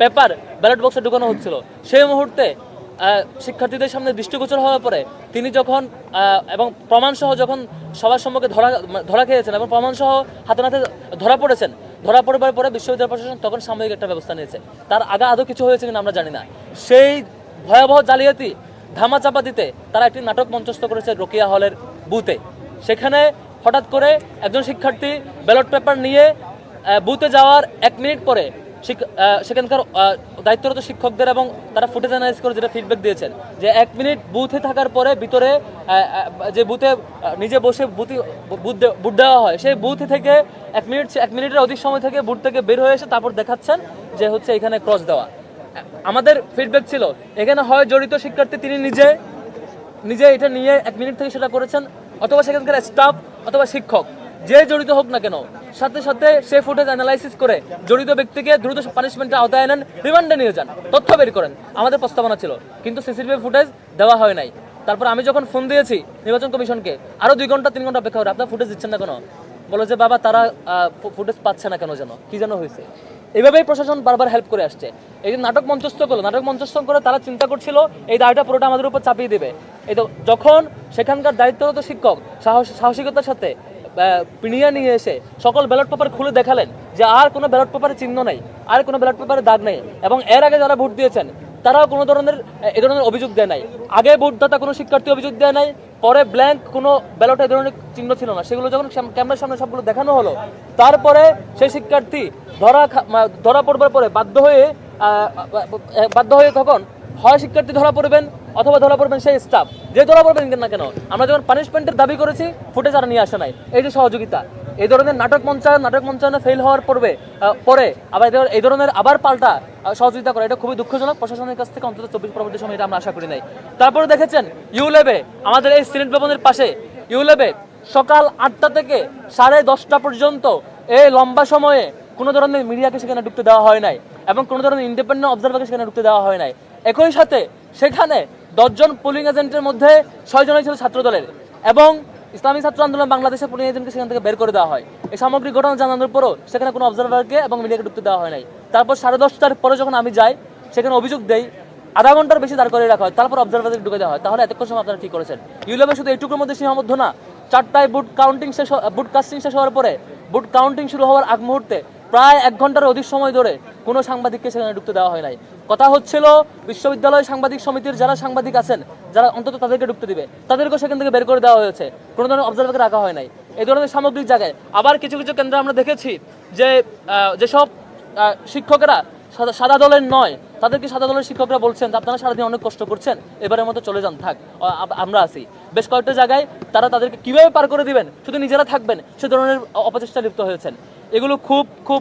Paper ballot বক্সে ঢুকানো হচ্ছিল। সেই মুহূর্তে শিক্ষার্থীদের সামনে দৃষ্টিগোচর হওয়ার পরে তিনি যখন এবং প্রমাণসহ যখন সবার সম্মুখে ধরা ধরা খেয়েছেন এবং প্রমাণসহ হাতে নাতে ধরা পড়েছেন, ধরা পড়বার পরে বিশ্ববিদ্যালয় প্রশাসন তখন সাময়িক একটা ব্যবস্থা নিয়েছে। তার আগে আদৌ কিছু হয়েছে কিনা আমরা জানি না। সেই ভয়াবহ জালিয়াতি ধামাচাপা দিতে তারা একটি নাটক মঞ্চস্থ করেছে রোকিয়া হলের বুথে। সেখানে হঠাৎ করে একজন শিক্ষার্থী ব্যালট পেপার নিয়ে বুথে যাওয়ার এক মিনিট পরে সেখানকার দায়িত্বরত শিক্ষকদের এবং তারা ফুটেজ অ্যানালাইজ করে যেটা ফিডব্যাক দিয়েছেন। যে এক মিনিট বুথে থাকার পরে ভিতরে যে বুথে নিজে বসে বুথে বুথ দেওয়া হয়, সেই বুথ থেকে এক মিনিট এক মিনিটের অধিক সময় থেকে বুথ থেকে বের হয়ে এসে তারপর দেখাচ্ছেন যে হচ্ছে এখানে ক্রস দেওয়া। আমাদের ফিডব্যাক ছিল, এখানে হয় জড়িত শিক্ষার্থী তিনি নিজে নিজে এটা নিয়ে এক মিনিট থেকে সেটা করেছেন, অথবা সেখানকার স্টাফ অথবা শিক্ষক। যে জড়িত হোক না কেন, সাথে সাথে সে ফুটেজ অ্যানালাইসিস করে জড়িত ব্যক্তিকে দ্রুত পানিশমেন্টের আওতায় আনেন রিমান্ডে নিয়ে যান, তথ্য বের করেন। আমাদের প্রস্তাবনা ছিল, কিন্তু সিসিটিভি ফুটেজ দেওয়া হয় নাই। তারপর আমি যখন ফোন দিয়েছি নির্বাচন কমিশনকে, আরও দুই ঘণ্টা, তিন ঘণ্টা অপেক্ষা করে, আপনার ফুটেজ দিচ্ছেন না কেন? বলো যে, বাবা, তারা ফুটেজ পাচ্ছে না কেন যেন? কি যেন হয়েছে? এভাবেই প্রশাসন বারবার হেল্প করে আসছে। এই যে নাটক মঞ্চস্থ করল, নাটক মঞ্চস্থ করে তারা চিন্তা করছিল, এই দায়টা পুরোটা আমাদের উপর চাপিয়ে দেবে। এই তো, যখন সেখানকার দায়িত্বরত শিক্ষক সাহস, সাহসিকতার সাথে পিনিয়া নিয়ে এসে সকল ব্যালট পেপার খুলে দেখালেন যে আর কোনো ব্যালট পেপারের চিহ্ন নেই, আর কোনো ব্যালট পেপারের দাগ নেই। এবং এর আগে যারা ভোট দিয়েছেন, তারাও কোনো ধরনের, এ ধরনের অভিযোগ দেয় নাই। আগে ভোটদাতা কোনো শিক্ষার্থী অভিযোগ দেয় নাই, পরে ব্ল্যাঙ্ক কোনো ব্যালটে ধরনের চিহ্ন ছিল না। সেগুলো যখন ক্যামেরার সামনে সবগুলো দেখানো হলো, তারপরে সেই শিক্ষার্থী ধরা ধরা পড়বার পরে বাধ্য হয়ে বাধ্য হয়ে তখন হয় শিক্ষার্থী ধরা পড়বেন অথবা ধরা পড়বেন সেই স্টাফ যে ধরা পড়বেন না কেন? আমরা যখন পানিশমেন্টের দাবি করেছি ফুটেজ আর নিয়ে আসে নাই। এই যে সহযোগিতা এই ধরনের নাটক মঞ্চায়ন নাটক মঞ্চায়নে ফেল হওয়ার আহ, পরে আবার এই ধরনের আবার পাল্টা সহযোগিতা করা এটা খুবই দুঃখজনক। প্রশাসনের কাছ থেকে অন্তত চব্বিশ পরবর্তী সময় এটা আমরা আশা করি নাই। তারপরে দেখেছেন ইউলেবে আমাদের এই সিলেট ভবনের পাশে ইউলেবে সকাল আটটা থেকে সাড়ে দশটা পর্যন্ত এই লম্বা সময়ে কোনো ধরনের মিডিয়াকে সেখানে ঢুকতে দেওয়া হয় নাই এবং কোনো ধরনের ইন্ডিপেন্ডেন্ট অবজারভারকে সেখানে ঢুকতে দেওয়া হয় নাই। একই সাথে সেখানে দশজন পোলিং এজেন্টের মধ্যে ছয়জনই ছিল ছাত্র দলের এবং ইসলামী ছাত্র আন্দোলন বাংলাদেশের পোলিং এজেন্টকে সেখান থেকে বের করে দেওয়া হয়। এই সামগ্রিক ঘটনা জানানোর পরও সেখানে কোনো অবজারভারকে এবং মিডিয়াকে ঢুকতে দেওয়া হয় নাই। তারপর সাড়ে দশটার পরে যখন আমি যাই, সেখানে অভিযোগ দেই, আধা ঘণ্টার বেশি দাঁড় করে রাখা হয়, তারপর অবজারভারকে ঢুকে দেওয়া হয়। তাহলে এতক্ষণ সময় আপনারা কি করেছেন। ইউলেবে শুধু এইটুকুর মধ্যে সীমাবদ্ধ না, চারটায় বুট কাউন্টিং শেষ বুট কাস্টিং শেষ হওয়ার পরে বুট কাউন্টিং শুরু হওয়ার আগ মুহূর্তে প্রায় এক ঘণ্টার অধিক সময় ধরে কোনো সাংবাদিককে সেখানে ঢুকতে দেওয়া হয় নাই। কথা হচ্ছিল, বিশ্ববিদ্যালয় সাংবাদিক সমিতির যারা সাংবাদিক আছেন, যারা অন্তত তাদেরকে ঢুকতে দিবে, তাদেরকেও সেখান থেকে বের করে দেওয়া হয়েছে। কোনো ধরনের অবজারভারকে রাখা হয় নাই। এই ধরনের সামগ্রিক জায়গায় আবার কিছু কিছু কেন্দ্রে আমরা দেখেছি যে যেসব শিক্ষকেরা সাদা- দলের নয়, তাদেরকে সাদা দলের শিক্ষকরা বলছেন আপনারা সারাদিন অনেক কষ্ট করছেন, এবারের মতো চলে যান, থাক আমরা আছি। বেশ কয়েকটা জায়গায় তারা তাদেরকে কীভাবে পার করে দিবেন, শুধু নিজেরা থাকবেন, সে ধরনের অপচেষ্টা লিপ্ত হয়েছেন। এগুলো খুব খুব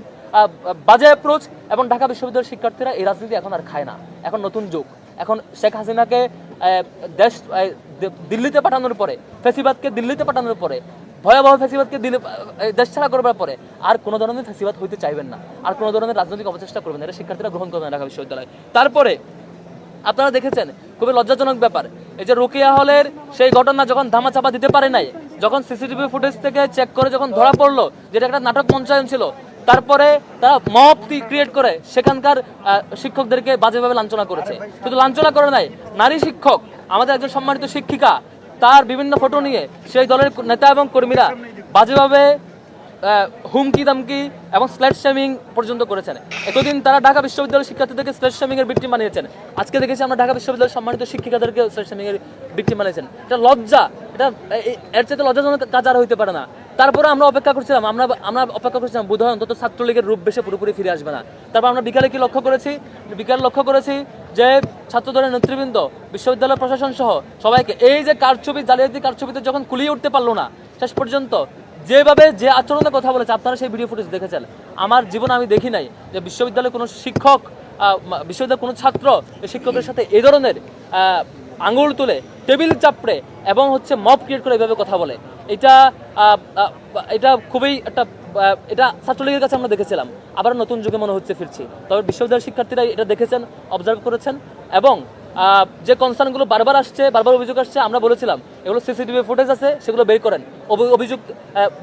বাজে অ্যাপ্রোচ এবং ঢাকা বিশ্ববিদ্যালয়ের শিক্ষার্থীরা এই রাজনীতি এখন আর খায় না। এখন নতুন যুগ। এখন শেখ হাসিনাকে দেশ দিল্লিতে পাঠানোর পরে, ফেসিবাদকে দিল্লিতে পাঠানোর পরে, ভয়াবহ ফেসিবাদকে দিলে দেশ ছাড়া করবার পরে, আর কোনো ধরনের ফেসিবাদ হইতে চাইবেন না। আর কোনো ধরনের রাজনৈতিক অপচেষ্টা করবেন এটা শিক্ষার্থীরা গ্রহণ করবেন ঢাকা বিশ্ববিদ্যালয়। তারপরে, আপনারা দেখেছেন, খুবই লজ্জাজনক ব্যাপার। এই যে রোকেয়া হলের সেই ঘটনা যখন ধামাচাপা দিতে পারে নাই যখন সিসিটিভি ফুটেজ থেকে চেক করে যখন ধরা পড়ল যেটা একটা নাটক মঞ্চায়ন ছিল, তারপরে তারা মপ ক্রিয়েট করে সেখানকার শিক্ষকদেরকে বাজেভাবে লাঞ্ছনা করেছে। শুধু লাঞ্ছনা করে নাই। নারী শিক্ষক, আমাদের একজন সম্মানিত শিক্ষিকা, তার বিভিন্ন ফটো নিয়ে সেই দলের নেতা এবং কর্মীরা বাজেভাবে হুমকি দামকি এবং স্ল্যাট শেমিং পর্যন্ত করেছেন। এতদিন তারা ঢাকা বিশ্ববিদ্যালয়ের শিক্ষার্থীদেরকে স্ল্যাট শেমিং এর ভিক্টিম বানিয়েছেন। আজকে দেখেছি আমরা ঢাকা বিশ্ববিদ্যালয়ের সম্মানিত শিক্ষিকাদেরকে স্ল্যাট শেমিং এর ভিক্টিম বানিয়েছেন। এটা লজ্জা। এটা এর চাইতে লজ্জাজনক কাজ আর হইতে পারে না। তারপরে আমরা অপেক্ষা করছিলাম, আমরা আমরা অপেক্ষা করছিলাম বোধ হয় অন্তত ছাত্রলীগের রূপ বেশে পুরোপুরি ফিরে আসবে না। তারপর আমরা বিকালে কি লক্ষ্য করেছি? বিকালে লক্ষ্য করেছি যে ছাত্রদলের নেতৃবৃন্দ, বিশ্ববিদ্যালয় প্রশাসন সহ সবাইকে এই যে কারছবি জালিয়াতি কারছবিতে যখন কুলিয়ে উঠতে পারল না, শেষ পর্যন্ত যেভাবে যে আচরণের কথা বলেছে, আপনারা সেই ভিডিও ফুটেজ দেখেছেন। আমার জীবনে আমি দেখি নাই যে বিশ্ববিদ্যালয়ে কোনো শিক্ষক বিশ্ববিদ্যালয়ের কোনো ছাত্র শিক্ষকের সাথে এই ধরনের আঙুল তুলে, টেবিল চাপড়ে এবং হচ্ছে মব ক্রিয়েট করে এভাবে কথা বলে। এটা এটা খুবই একটা এটা ছাত্রলীগের কাছে আমরা দেখেছিলাম। আবার নতুন যুগে মনে হচ্ছে ফিরছি। তবে বিশ্ববিদ্যালয়ের শিক্ষার্থীরা এটা দেখেছেন অবজার্ভ করেছেন এবং যে কনসার্নগুলো বারবার আসছে, বারবার অভিযোগ আসছে, আমরা বলেছিলাম, এগুলো সিসিটিভি ফুটেজ আছে, সেগুলো বের করেন। অভিযোগ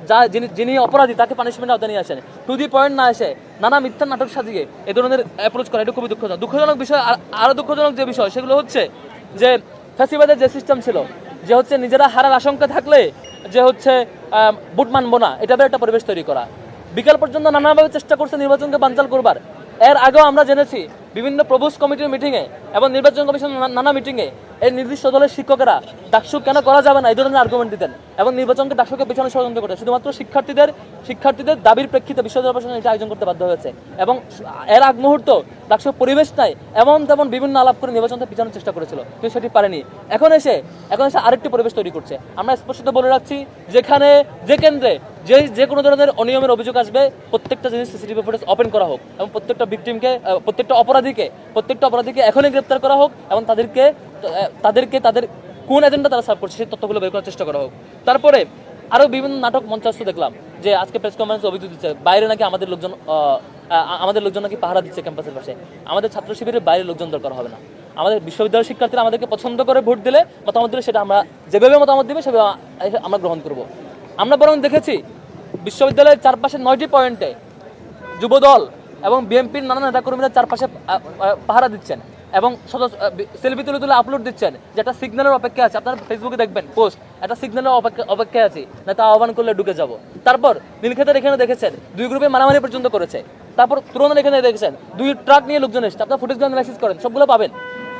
যা যিনি যিনি অপরাধী, তাকে পানিশমেন্ট আওতায় নিয়ে আসেন। টু দি পয়েন্ট না এসে নানা মিথ্যা নাটক সাজিয়ে এ ধরনের অ্যাপ্রোচ করা, এটা খুবই দুঃখজনক। দুঃখজনক বিষয় আর- আরও দুঃখজনক যে বিষয়, সেগুলো হচ্ছে যে ফ্যাসিবাদের যে সিস্টেম ছিল, যে হচ্ছে নিজেরা হারার আশঙ্কা থাকলে যে হচ্ছে বুট মানবো না, এটা একটা পরিবেশ তৈরি করা। বিকাল পর্যন্ত নানাভাবে চেষ্টা করছে নির্বাচনকে বানচাল করবার। এর আগেও আমরা জেনেছি বিভিন্ন প্রবোস কমিটির মিটিংয়ে এবং নির্বাচন কমিশন নানা মিটিংয়ে এই নির্দিষ্ট দলের শিক্ষকেরা ডাকসু কেন করা যাবে না? এই ধরনের আর্গুমেন্ট দিতেন। এবং নির্বাচনকে ডাকসুকে পেছনে ষড়যন্ত্র করতে শুধুমাত্র শিক্ষার্থীদের শিক্ষার্থীদের দাবির প্রেক্ষিতে বিশ্ববিদ্যালয় প্রশাসন এটা আয়োজন করতে বাধ্য হয়েছে। এবং এর আগ মুহূর্ত ডাকসুর পরিবেশ নাই, এমন তেমন বিভিন্ন আলাপ করে নির্বাচনটা পিছানোর চেষ্টা করেছিল, কিন্তু সেটি পারেনি। এখন এসে এখন এসে আরেকটি পরিবেশ তৈরি করছে। আমরা স্পষ্ট বলে রাখছি, যেখানে, যে কেন্দ্রে, যে যে কোনো ধরনের অনিয়মের অভিযোগ আসবে, প্রত্যেকটা জিনিস সিসিটিভি ফুটেজ ওপেন করা হোক। এবং প্রত্যেকটা ভিকটিমকে প্রত্যেকটা অপরাধীকে, প্রত্যেকটা অপরাধীকে এখনই গ্রেপ্তার করা হোক এবং তাদেরকে তাদেরকে তাদের কোন এজেন্ডা তারা সার্ভ করছে সেই তথ্যগুলো বের করার চেষ্টা করা হোক। তারপরে আরও বিভিন্ন নাটক মঞ্চস্থ দেখলাম, যে আজকে প্রেস কনফারেন্সে অভিযোগ দিচ্ছে, বাইরে নাকি আমাদের লোকজন আমাদের লোকজন নাকি পাহারা দিচ্ছে ক্যাম্পাসের পাশে। আমাদের ছাত্র শিবিরের বাইরে লোকজন দরকার হবে না। আমাদের বিশ্ববিদ্যালয়ের শিক্ষার্থীরা আমাদেরকে পছন্দ করে ভোট দিলে মতামত দিলে সেটা আমরা যেভাবে মতামত দিবে সেভাবে আমরা গ্রহণ করব। আমরা বরং দেখেছি বিশ্ববিদ্যালয়ের চারপাশে নয়টি পয়েন্টে যুবদল এবং বিএনপির নানা নেতাকর্মীরা চারপাশে পাহারা দিচ্ছেন এবং সেলফি তুলে তুলে আপলোড দিচ্ছেন যে একটা সিগন্যালের অপেক্ষা আছে। আপনারা ফেসবুকে দেখবেন পোস্ট একটা সিগন্যালের অপেক্ষা, অপেক্ষায় আছি। না তা আহ্বান করলে ঢুকে যাব। তারপর নীলক্ষেতের এখানে দেখেছেন, দুই গ্রুপে মারামারি পর্যন্ত করেছে। তারপর তুরনের এখানে দেখেছেন, দুই ট্রাক নিয়ে লোকজন এসেছে। আপনার ফুটেজ অ্যানালাইসিস করেন, সবগুলো পাবেন।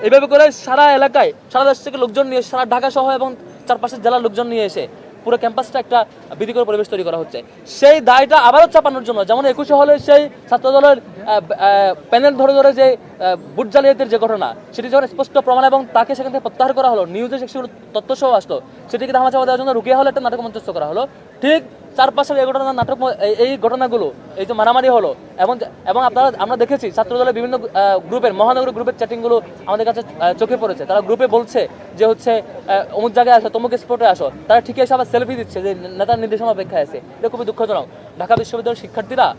এইভাবে করে সারা এলাকায়, সারা দেশ থেকে লোকজন নিয়ে, সারা ঢাকা সহ এবং চারপাশের জেলার লোকজন নিয়ে এসে পুরো ক্যাম্পাসটা একটা বিধিকর পরিবেশ তৈরি করা হচ্ছে। সেই দায়টা আবারও চাপানোর জন্য, যেমন একুশে হলে সেই ছাত্র দলের প্যানেল ধরে ধরে যে বুট জালিয়াতের যে ঘটনা, সেটি যখন স্পষ্ট প্রমাণ এবং তাকে সেখান থেকে প্রত্যাহার করা হলো, নিউজে সেগুলো তথ্য সহ আসলো, সেটিকে ধামাচাপা দেওয়ার জন্য রুকিয়া হলে একটা নাটক মঞ্চস্থ করা হলো। ঠিক চারপাশের এই ঘটনা, নাটক, এই- ঘটনাগুলো, এই যে মারামারি হলো, এবং এবং আপনারা, আমরা দেখেছি ছাত্র দলের বিভিন্ন গ্রুপের, মহানগর গ্রুপের চ্যাটিংগুলো আমাদের কাছে চোখে পড়েছে। তারা গ্রুপে বলছে যে হচ্ছে অমুক জায়গায় আসো, তমুক স্পটে আসো। তারা ঠিক এসে আবার সেলফি দিচ্ছে যে নেতার নির্দেশনা অপেক্ষায় আছে। এটা খুবই দুঃখজনক। ঢাকা বিশ্ববিদ্যালয়ের শিক্ষার্থীরা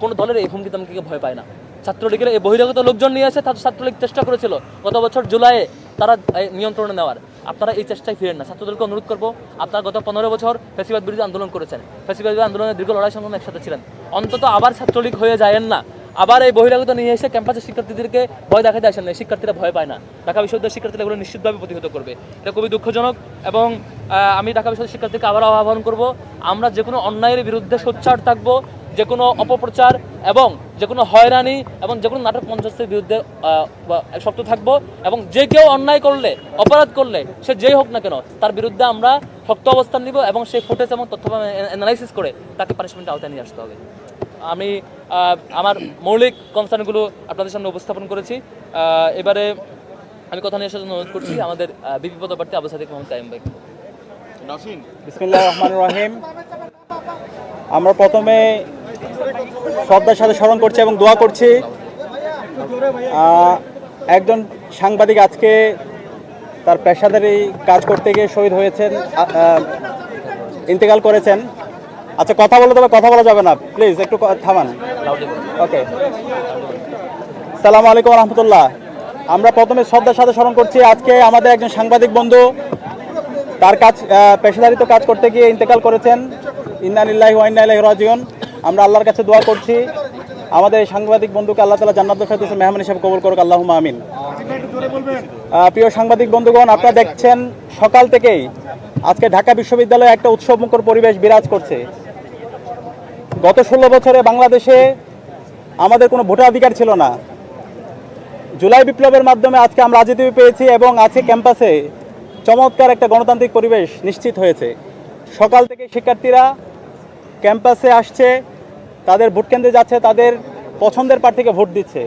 কোনো দলের এই হুমকি তামকিকে ভয় পায় না। ছাত্রলীগের এই বহিরাগত লোকজন নিয়ে এসে ছাত্রলীগ চেষ্টা করেছিল গত বছর জুলাইয়ে তারা নিয়ন্ত্রণে নেওয়ার। আপনারা এই চেষ্টায় ফিরেন না। ছাত্রদেরকে অনুরোধ করব, আপনারা গত পনেরো বছর ফেসিবাদ বিরোধী আন্দোলন করেছেন। ফেসিবাদ বিরোধী আন্দোলনের দীর্ঘ লড়াই সংগ্রামে একসাথে ছিলেন। অন্তত আবার ছাত্রলীগ হয়ে যায়েন না। আবার এই বহিরাগত নিয়ে এসে ক্যাম্পাসের শিক্ষার্থীদেরকে ভয় দেখাতে আসেন না। শিক্ষার্থীরা ভয় পায় না। ঢাকা বিশ্ববিদ্যালয়ের শিক্ষার্থীরা এগুলো নিশ্চিতভাবে প্রতিহত করবে। এটা খুবই দুঃখজনক এবং আমি ঢাকা বিশ্ববিদ্যালয়ের শিক্ষার্থীকে আবারও আহ্বান করব, আমরা যে কোনো অন্যায়ের বিরুদ্ধে সোচ্চার থাকব যে কোনো অপপ্রচার এবং যে কোনো হয়রানি এবং যে কোনো নাটক মঞ্চস্থের বিরুদ্ধে শক্ত থাকব এবং যে কেউ অন্যায় করলে অপরাধ করলে সে যেই হোক না কেন তার বিরুদ্ধে আমরা শক্ত অবস্থান নিব এবং সেই ফুটেজ এবং তথ্য অ্যানালাইসিস করে তাকে পানিশমেন্ট আওতায় নিয়ে আসতে হবে। আমি আমার মৌলিক কনসার্নগুলো আপনাদের সামনে উপস্থাপন করেছি। এবারে আমি কথা নিয়ে আসার জন্য অনুরোধ করছি আমাদের বিপি পদপ্রার্থী আবু সাদিক মোহাম্মদ তাইম ভাই। বিসমিল্লাহ রহমান রহিম। আমরা প্রথমে শ্রদ্ধার সাথে স্মরণ করছি এবং দোয়া করছি। একজন সাংবাদিক আজকে তার পেশাদারি কাজ করতে গিয়ে শহীদ হয়েছেন ইন্তেকাল করেছেন। আচ্ছা কথা বলে তবে কথা বলা যাবে না। প্লিজ একটু থামান। ওকে সালাম আলাইকুম রহমতুল্লাহ। আমরা প্রথমে শ্রদ্ধার সাথে স্মরণ করছি, আজকে আমাদের একজন সাংবাদিক বন্ধু, তার কাজ পেশাদারিত কাজ করতে গিয়ে ইন্তেকাল করেছেন। ইন্নানিল্লাহি ওয়াইনাল্লাহি রাজিউন। আমরা আল্লাহর কাছে দোয়া করছি। আমাদের সাংবাদিক বন্ধুকে আল্লাহ তালা জান্নাত ফেরদৌসে মেহমান হিসেবে কবুল করুক। আল্লাহ আমিন। প্রিয় সাংবাদিক বন্ধুগণ, আপনারা দেখছেন সকাল থেকেই আজকে ঢাকা বিশ্ববিদ্যালয়ে একটা উৎসবমুখর পরিবেশ বিরাজ করছে। গত ষোলো বছরে বাংলাদেশে আমাদের কোনো ভোটাধিকার ছিল না। জুলাই বিপ্লবের মাধ্যমে আজকে আমরা রাজনীতি পেয়েছি এবং আজকে ক্যাম্পাসে চমৎকার একটা গণতান্ত্রিক পরিবেশ নিশ্চিত হয়েছে। সকাল থেকে শিক্ষার্থীরা ক্যাম্পাসে আসছে, তাদের ভোট কেন্দ্রে যাচ্ছে, তাদের পছন্দের প্রার্থীকে ভোট দিচ্ছে।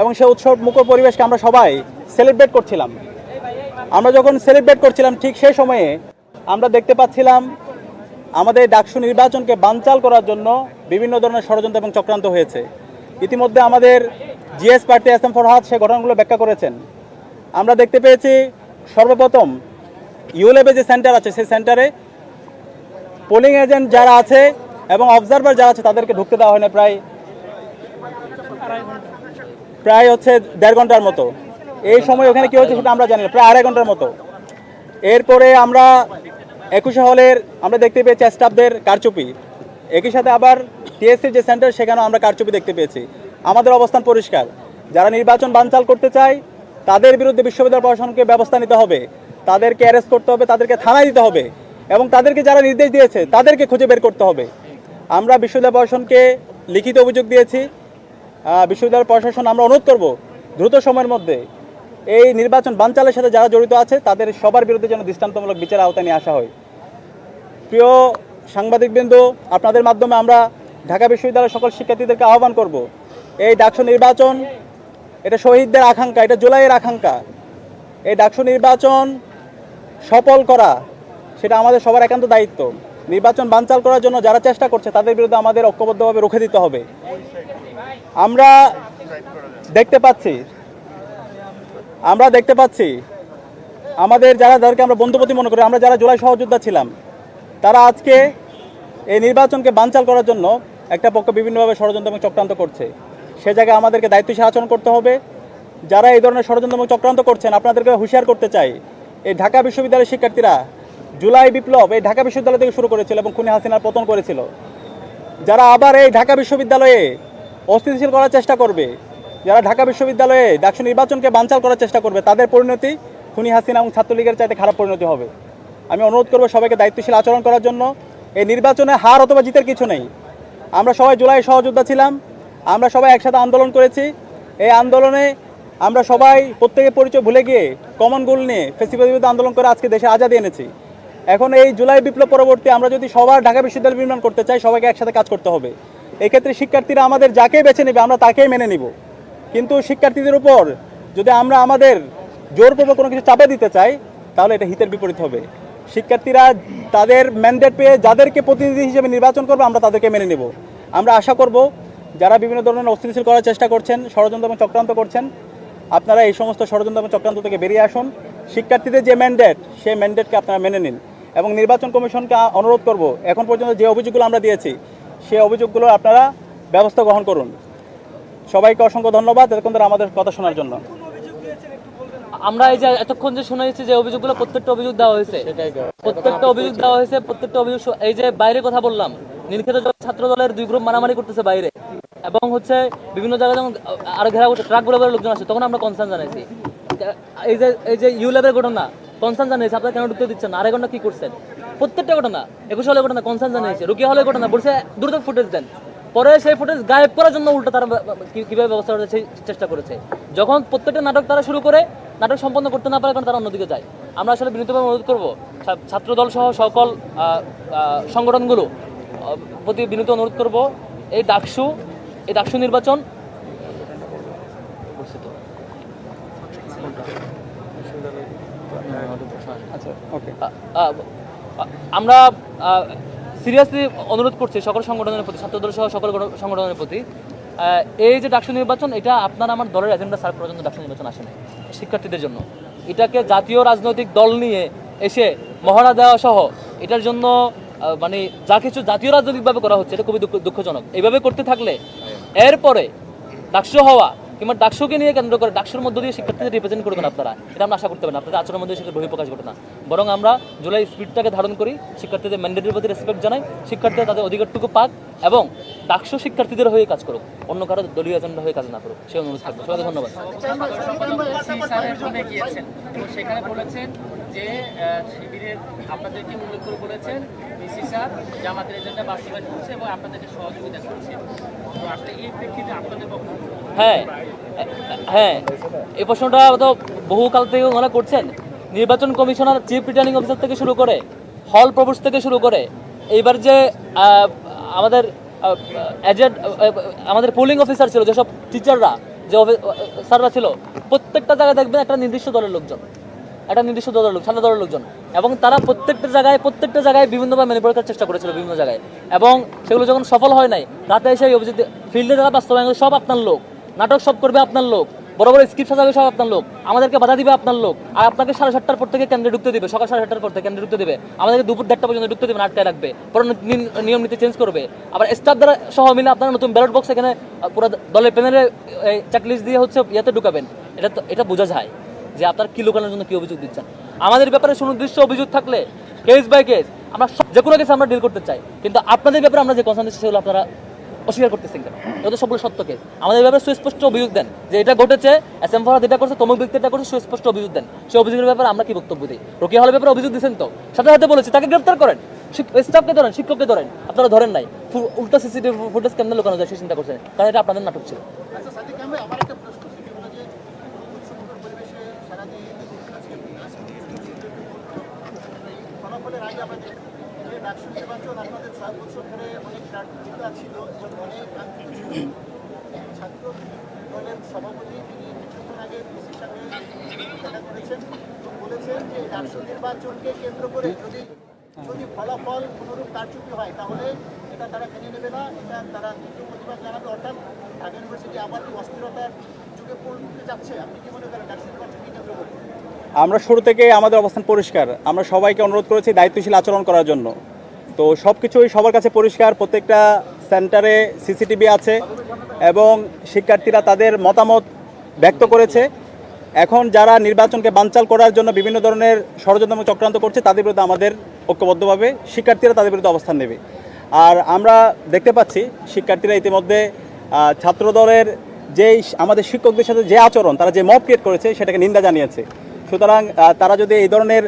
এবং সে উৎসব মুখর পরিবেশকে আমরা সবাই সেলিব্রেট করছিলাম। আমরা যখন সেলিব্রেট করছিলাম, ঠিক সেই সময়ে আমরা দেখতে পাচ্ছিলাম, আমাদের ডাকসু নির্বাচনকে বানচাল করার জন্য বিভিন্ন ধরনের ষড়যন্ত্র এবং চক্রান্ত হয়েছে। ইতিমধ্যে আমাদের GS party S M Farhad সে ঘটনাগুলো ব্যাখ্যা করেছেন। আমরা দেখতে পেয়েছি, সর্বপ্রথম ইউলেবে যে সেন্টার আছে, সেই সেন্টারে পোলিং এজেন্ট যারা আছে এবং অবজারভার যারা আছে, তাদেরকে ঢুকতে দেওয়া হয় না প্রায় প্রায় হচ্ছে দেড় ঘণ্টার মতো। এই সময় ওখানে কি হয়েছে সেটা আমরা জানি না, প্রায় আড়াই ঘণ্টার মতো। এরপরে আমরা একুশে হলের আমরা দেখতে পেয়েছি স্টাফদের কারচুপি। একই সাথে আবার টিএসসির যে সেন্টার সেখানেও আমরা কারচুপি দেখতে পেয়েছি। আমাদের অবস্থান পরিষ্কার। যারা নির্বাচন বানচাল করতে চায়, তাদের বিরুদ্ধে বিশ্ববিদ্যালয় প্রশাসনকে ব্যবস্থা নিতে হবে। তাদেরকে অ্যারেস্ট করতে হবে, তাদেরকে থানায় দিতে হবে। এবং তাদেরকে যারা নির্দেশ দিয়েছে, তাদেরকে খুঁজে বের করতে হবে। আমরা বিশ্ববিদ্যালয় প্রশাসনকে লিখিত অভিযোগ দিয়েছি। বিশ্ববিদ্যালয় প্রশাসন আমরা অনুরোধ করব, দ্রুত সময়ের মধ্যে এই নির্বাচন বানচালের সাথে যারা জড়িত আছে, তাদের সবার বিরুদ্ধে যেন দৃষ্টান্তমূলক বিচার আওতায় নিয়ে আসা হয়। প্রিয় সাংবাদিকবৃন্দ, আপনাদের মাধ্যমে আমরা ঢাকা বিশ্ববিদ্যালয়ের সকল শিক্ষার্থীদেরকে আহ্বান করব, এই ডাকসু নির্বাচন, এটা শহীদদের আকাঙ্ক্ষা, এটা জুলাইয়ের আকাঙ্ক্ষা। এই ডাকসু নির্বাচন সফল করা সেটা আমাদের সবার একান্ত দায়িত্ব। নির্বাচন বানচাল করার জন্য যারা চেষ্টা করছে, তাদের বিরুদ্ধে আমাদের ঐক্যবদ্ধভাবে রুখে দিতে হবে। আমরা দেখতে পাচ্ছি, আমরা দেখতে পাচ্ছি, আমাদের যারা, যাদেরকে আমরা বন্ধুপতি মনে করি, আমরা যারা জুলাই সহযোদ্ধা ছিলাম, তারা আজকে এই নির্বাচনকে বানচাল করার জন্য একটা পক্ষ বিভিন্নভাবে ষড়যন্ত্র এবং চক্রান্ত করছে। সে জায়গায় আমাদেরকে দায়িত্বশীল আচরণ করতে হবে। যারা এই ধরনের ষড়যন্ত্র এবং চক্রান্ত করছেন, আপনাদেরকে হুঁশিয়ার করতে চাই, এই ঢাকা বিশ্ববিদ্যালয়ের শিক্ষার্থীরা জুলাই বিপ্লব এই ঢাকা বিশ্ববিদ্যালয় থেকে শুরু করেছিল এবং খুনি হাসিনার পতন করেছিল। যারা আবার এই ঢাকা বিশ্ববিদ্যালয়ে অস্থিতিশীল করার চেষ্টা করবে, যারা ঢাকা বিশ্ববিদ্যালয়ে ডাকসু নির্বাচনকে বানচাল করার চেষ্টা করবে, তাদের পরিণতি খুনি হাসিনা এবং ছাত্রলীগের চাইতে খারাপ পরিণতি হবে। আমি অনুরোধ করব সবাইকে দায়িত্বশীল আচরণ করার জন্য। এই নির্বাচনে হার অথবা জিতের কিছু নেই। আমরা সবাই জুলাই সহযোদ্ধা ছিলাম। আমরা সবাই একসাথে আন্দোলন করেছি। এই আন্দোলনে আমরা সবাই প্রত্যেকের পরিচয় ভুলে গিয়ে কমন গোল নিয়ে ফেসিবাদ আন্দোলন করে আজকে দেশে আজাদি এনেছি। এখন এই জুলাই বিপ্লব পরবর্তী আমরা যদি সবার ঢাকা বিশ্ববিদ্যালয় নির্মাণ করতে চাই, সবাইকে একসাথে কাজ করতে হবে। এক্ষেত্রে শিক্ষার্থীরা আমাদের যাকে বেছে নেবে, আমরা তাকেই মেনে নিব। কিন্তু শিক্ষার্থীদের উপর যদি আমরা আমাদের জোরপূর্বক কোনো কিছু চাপে দিতে চাই, তাহলে এটা হিতের বিপরীত হবে। শিক্ষার্থীরা তাদের ম্যান্ডেট পেয়ে যাদেরকে প্রতিনিধি হিসেবে নির্বাচন করবে, আমরা তাদেরকে মেনে নেব। আমরা আশা করব যারা বিভিন্ন ধরনের অস্থিতিশীল করার চেষ্টা করছেন, ষড়যন্ত্র এবং চক্রান্ত করছেন, আপনারা এই সমস্ত ষড়যন্ত্র এবং চক্রান্ত থেকে বেরিয়ে আসুন। শিক্ষার্থীদের যে ম্যান্ডেট সেই ম্যান্ডেটকে আপনারা মেনে নিন। এবং নির্বাচন কমিশনকে অনুরোধ করব, এখন পর্যন্ত যে অভিযোগগুলো আমরা দিয়েছি সেই অভিযোগগুলো আপনারা ব্যবস্থা গ্রহণ করুন। সবাইকে অসংখ্য ধন্যবাদ এতক্ষণ ধরে আমাদের কথা শোনার জন্য। আমরা এই যে এতক্ষণ যে শুনেছি যে অভিযোগগুলো প্রত্যেকটা অভিযোগ দেওয়া হয়েছে, প্রত্যেকটা অভিযোগ দেওয়া হয়েছে, প্রত্যেকটা অভিযোগ এই যে বাইরে কথা বললাম, নীলক্ষেত ছাত্র দলের দুই গ্রুপ মারামারি করতেছে বাইরে, এবং হচ্ছে বিভিন্ন জায়গায় যখন আরও ঘেরা করছে ট্রাক বলে লোকজন আসে, তখন আমরা কনসার্ন জানাইছি। এই যে এই যে ইউ ল্যাবের ঘটনা কনসার্ন জানিয়েছে আপনারা কেন ঢুকতে দিচ্ছেন না? আড়াই ঘণ্টা কি করছেন? প্রত্যেকটা ঘটনা, একুশ হলে ঘটনা কনসার্ন জানিয়েছে রুকিয়া হলে ঘটনা বলছে, দ্রুত ফুটেজ দেন। পরে সেই ফুটেজ গায়েব করার জন্য উল্টো তারা কীভাবে ব্যবস্থা করেছে চেষ্টা করেছে। যখন প্রত্যেকটা নাটক তারা শুরু করে, নাটক সম্পন্ন করতে না পারে কারণ তারা অন্যদিকে যায়। আমরা আসলে বিনীতভাবে অনুরোধ করব ছাত্রদল সহ সকল সংগঠনগুলো প্রতি বিনীত অনুরোধ করব, এই ডাকসু এই ডাকসু নির্বাচন আচ্ছা ওকে আ- আ- আ- আমরা সিরিয়াসলি অনুরোধ করছি সকল সংগঠনের প্রতি ছাত্রদল সহ সকল সংগঠনের প্রতি এই যে ডাকসু নির্বাচন এটা আপনার আমার দলের এজেন্ডা সার্ভ পর্যন্ত ডাকসু নির্বাচন আসে শিক্ষার্থীদের জন্য। এটাকে জাতীয় রাজনৈতিক দল নিয়ে এসে মহড়া দেওয়া সহ এটার জন্য মানে যা কিছু জাতীয় রাজনৈতিকভাবে করা হচ্ছে এটা খুবই দুঃখজনক। এইভাবে করতে থাকলে এরপরে ডাকসু হওয়া কিংবা ডাকসুকে নিয়ে কেন্দ্র করে ডাকসুর মধ্য দিয়ে শিক্ষার্থীদের রিপ্রেজেন্ট করবেন আপনারা। এটা আমরা আশা করতে পারি না। আপনাদের আচরণের মধ্যে সেটা বহিঃপ্রকাশ ঘটে না। বরং আমরা জুলাই স্পিডটাকে ধারণ করি, শিক্ষার্থীদের ম্যান্ডেটের প্রতি রেসপেক্ট জানাই, শিক্ষার্থীরা তাদের অধিকারটুকু পাক এবং ডাকসু শিক্ষার্থীদের হয়ে কাজ করুক। অন্য কারও দলীয় এজেন্ডা হয়ে কাজ না করুক। সেই অনুরোধ থাকবে। সবাইকে ধন্যবাদ। হ্যাঁ হ্যাঁ এই প্রশ্নটা তো বহুকাল থেকে ওনারা করছেন। নির্বাচন কমিশনার, চিফ রিটার্নিং অফিসার থেকে শুরু করে, হল প্রভুষ থেকে শুরু করে, এইবার যে আমাদের এজেন্ট আমাদের পোলিং অফিসার ছিল, যেসব টিচাররা যে স্যাররা ছিল, প্রত্যেকটা জায়গায় দেখবেন একটা নির্দিষ্ট দলের লোকজন, একটা নির্দিষ্ট দলের লোক, সাদা দলের লোকজন, এবং তারা প্রত্যেকটা জায়গায় প্রত্যেকটা জায়গায় বিভিন্নভাবে মেনে পড়ার চেষ্টা করেছিল বিভিন্ন জায়গায়, এবং সেগুলো যখন সফল হয় নাই, রাতে এসে অভিযোগ ফিল্ডে যারা বাস্তবায়ন সব আপনার লোক। নাটক সব করবে আপনার লোক। বড় বড় স্ক্রিপ্ট সাজাবে সব আপনার লোক। আমাদেরকে বাধা দিবে আপনার লোক। আর আপনাকে সাড়ে সাতটার পর থেকে কেন্দ্রে ঢুকতে দিবে। সকাল সাড়ে সাতটার পর থেকে কেন্দ্রে ঢুকতে দেবে। আমাদেরকে দুপুর দেড়টা পর্যন্ত ঢুকতে দেবে না আটটায় রাখবে। পরে নিয়ম নীতি চেঞ্জ করবে। আবার স্টাফ দ্বারা সহ মিলে আপনারা নতুন ব্যালট বক্স এখানে পুরো দলের প্যানেলে চেকলিস্ট দিয়ে হচ্ছে ইয়েতে ঢুকাবেন। এটা এটা বোঝা যায় যে আপনার কি লোকানোর জন্য কি অভিযোগ দিচ্ছেন। আমাদের ব্যাপারে সুনির্দিষ্ট অভিযোগ থাকলে কেস বাই কেস আমরা যে কোনো কেস আমরা ডিল করতে চাই। কিন্তু আপনাদের ব্যাপারে আমরা যে কনসার্ন সেগুলো আপনারা অস্বীকার করতেছেন কেন? এটা সবগুলো সত্য কেস আমাদের ব্যাপারে সুস্পষ্ট অভিযোগ দেন যে এটা ঘটেছে এস এম ফরহাদ এটা করছে, তমুক ব্যক্তি এটা করছে, সুস্পষ্ট অভিযোগ দেন। সেই অভিযোগের ব্যাপারে আমরা কি বক্তব্য দিই? রোকিয়া হলের ব্যাপারে অভিযোগ দিচ্ছেন তো? সাথে সাথে বলেছি, তাকে গ্রেপ্তার করেন। স্টাফকে ধরেন, শিক্ষককে ধরেন। আপনারা ধরেন নাই। উল্টা সিসিটিভি ফুটেজ কেমন লোকানো যায় সেই চিন্তা করছেন। কারণ এটা আপনাদের নাটক ছিল। আচ্ছা ফলাফলের আগে নির্বাচন ছয় বছর ধরে অনেক ছিল অনেক ছাত্র সভাপতি তিনি আগে বলেছেন যে নির্বাচনকে কেন্দ্র করে যদি যদি ফলাফল হয়, তাহলে এটা তারা নেবে না, এটা তারা প্রতিবাদ অর্থাৎ অস্থিরতার আপনি কি মনে কেন্দ্র করে? আমরা শুরু থেকে আমাদের অবস্থান পরিষ্কার। আমরা সবাইকে অনুরোধ করেছি দায়িত্বশীল আচরণ করার জন্য। তো সব কিছুই সবার কাছে পরিষ্কার, প্রত্যেকটা সেন্টারে সিসিটিভি আছে এবং শিক্ষার্থীরা তাদের মতামত ব্যক্ত করেছে। এখন যারা নির্বাচনকে বানচাল করার জন্য বিভিন্ন ধরনের ষড়যন্ত্র চক্রান্ত করছে, তাদের বিরুদ্ধে আমাদের ঐক্যবদ্ধভাবে শিক্ষার্থীরা তাদের বিরুদ্ধে অবস্থান নেবে। আর আমরা দেখতে পাচ্ছি, শিক্ষার্থীরা ইতিমধ্যে ছাত্রদলের যেই আমাদের শিক্ষকদের সাথে যে আচরণ, তারা যে মব ক্রিয়েট করেছে, সেটাকে নিন্দা জানিয়েছে। সুতরাং তারা যদি এই ধরনের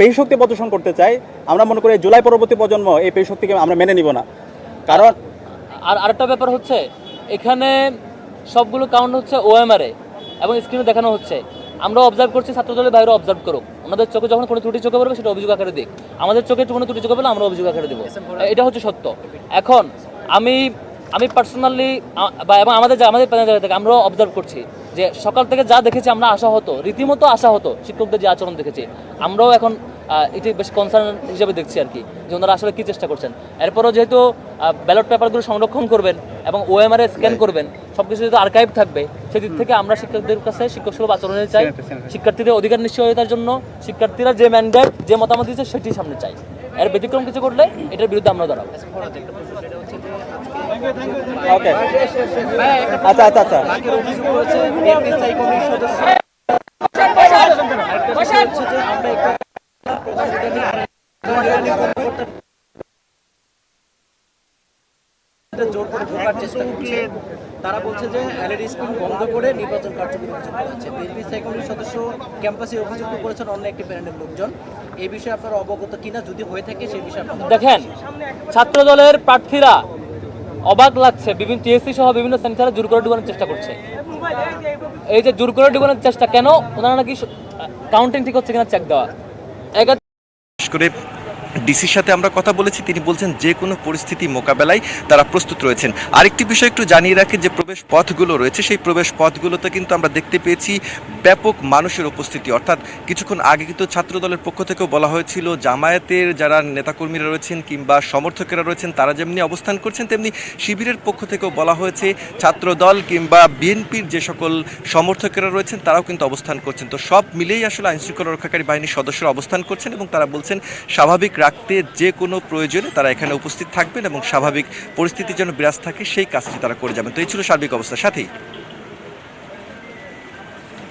পেশক্তি প্রদর্শন করতে চায়, আমরা মনে করি জুলাই পরবর্তী প্রজন্ম এই পেশক্তিকে আমরা মেনে নিব না। কারণ আর আরেকটা ব্যাপার হচ্ছে, এখানে সবগুলো কাউন্ট হচ্ছে ওএমআরএ এবং স্ক্রিনে দেখানো হচ্ছে। আমরা অবজার্ভ করছি, ছাত্রদলের বাইরে অবজার্ভ করুক। ওনাদের চোখে যখন কোনো ত্রুটি চোখে পড়বে, সেটা অভিযোগ আকারে দিক। আমাদের চোখে কোনো ত্রুটি চোখে পেলে আমরা অভিযোগ আকারে দেবো। এটা হচ্ছে সত্য। এখন আমি আমি পার্সোনালি বা এবং আমাদের আমাদের প্যানেল থেকে, আমরাও অবজার্ভ করছি। যে সকাল থেকে যা দেখেছি আমরা আশা হতো রীতিমতো আশা হতো শিক্ষকদের যে আচরণ দেখেছি। আমরাও এখন এটি বেশ কনসার্ন হিসেবে দেখছি আর কি যে ওনারা আসলে কি চেষ্টা করছেন। এরপরও যেহেতু ব্যালট পেপারগুলো সংরক্ষণ করবেন এবং ওএমআরএ স্ক্যান করবেন সব কিছু যেহেতু আর্কাইভ থাকবে সেদিক থেকে আমরা শিক্ষকদের কাছে শিক্ষক সুলভ আচরণের চাই। শিক্ষার্থীদের অধিকার নিশ্চয়তার জন্য শিক্ষার্থীরা যে ম্যান্ডেট যে মতামত দিচ্ছে সেটি সামনে চাই। এর ব্যতিক্রম কিছু করলে এটার বিরুদ্ধে আমরা দাঁড়াবো। ওকে আচ্ছা আচ্ছা আচ্ছা। জোর করে ঢোকার চেষ্টা করছে তারা বলছে যে এলইডি স্ক্রিন বন্ধ করে নির্বাচন কার্যকরী অভিযোগ করেছে বিএনপি সাইকলের সদস্য ক্যাম্পাসে অভিযুক্ত করেছেন অন্য একটি প্যানেলের লোকজন। এই বিষয়ে আপনারা অবগত কিনা? যদি হয়ে থাকে সেই বিষয়ে দেখেন ছাত্র দলের প্রার্থীরা অবাক লাগছে, বিভিন্ন টিএসসি সহ বিভিন্ন সেন্টারে জোর করে ডুবানোর চেষ্টা করছে। এই যে জোর করে ডুবানোর চেষ্টা কেন? ওনারা নাকি কাউন্টিং ঠিক হচ্ছে কিনা চেক দেওয়া। করে ডিসির সাথে আমরা কথা বলেছি, তিনি বলছেন যে কোনো পরিস্থিতি মোকাবেলায় তারা প্রস্তুত রয়েছেন। আরেকটি বিষয় একটু জানিয়ে রাখি, যে প্রবেশ পথগুলো রয়েছে, সেই প্রবেশ পথগুলোতে কিন্তু আমরা দেখতে পেয়েছি ব্যাপক মানুষের উপস্থিতি। অর্থাৎ কিছুক্ষণ আগে কিন্তু ছাত্র দলের পক্ষ থেকেও বলা হয়েছিল, জামায়াতের যারা নেতাকর্মীরা রয়েছেন কিংবা সমর্থকেরা রয়েছেন, তারা যেমনি অবস্থান করছেন, তেমনি শিবিরের পক্ষ থেকেও বলা হয়েছে ছাত্র দল কিংবা বিএনপির যে সকল সমর্থকেরা রয়েছেন, তারাও কিন্তু অবস্থান করছেন। তো সব মিলেই আসলে আইনশৃঙ্খলা রক্ষাকারী বাহিনীর সদস্যরা অবস্থান করছেন এবং তারা বলছেন, স্বাভাবিক রাখতে যে কোনো প্রয়োজনে তারা এখানে উপস্থিত থাকবেন এবং স্বাভাবিক পরিস্থিতি যেন বিরাজ থাকে সেই কাজটি তারা করে যাবেন। তো এই ছিল সার্বিক অবস্থা। সাথেই